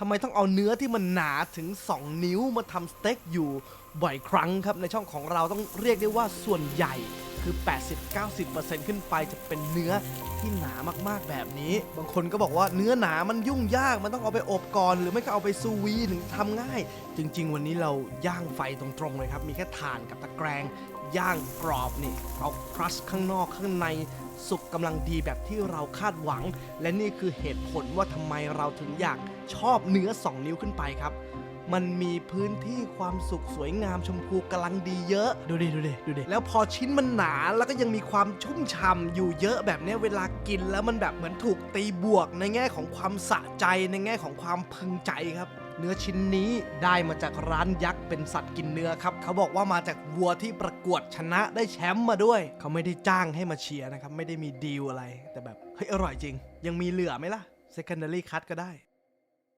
ทำไมต้องเอาเนื้อที่มันหนาถึง 2 นิ้วมาทำสเต็กอยู่บ่อยครั้งครับในช่องของเราต้องเรียกได้ว่าส่วนใหญ่คือ 80-90%ขึ้นไปจะเป็นเนื้อที่หนามากๆแบบนี้ บางคนก็บอกว่าเนื้อหนามันยุ่งยากมันต้องเอาไปอบก่อน หรือไม่ก็เอาไปซูวีถึงทำง่าย จริง ๆ วันนี้เราย่างไฟตรงๆเลยครับ มีแค่ถ่านกับตะแกรง ย่างกรอบนี่เอาครัชข้างนอกข้างในสุกกำลังดีแบบที่เราคาดหวัง และนี่คือเหตุผลว่าทำไมเราถึงอยากชอบเนื้อ 2 นิ้วขึ้นไปครับ มันมีพื้นที่ความสุขสวยงามชมพูกำลังดีเยอะ ดูดิดูดิดูดิแล้วพอชิ้นมันหนาแล้วก็ยังมีความชุ่มฉ่ำอยู่เยอะแบบเนี้ยเวลากินแล้วมันแบบเหมือนถูกตีบวกในแง่ของความสะใจในแง่ของความพึงใจครับ เนื้อชิ้นนี้ได้มาจากร้านยักษ์เป็นสัตว์กินเนื้อครับ เขาบอกว่ามาจากวัวที่ประกวดชนะได้แชมป์มาด้วย เขาไม่ได้จ้างให้มาเชียร์นะครับ ไม่ได้มีดีลอะไร แต่แบบเฮ้ยอร่อยจริง ยังมีเหลือไหมล่ะ secondary cut ก็ได้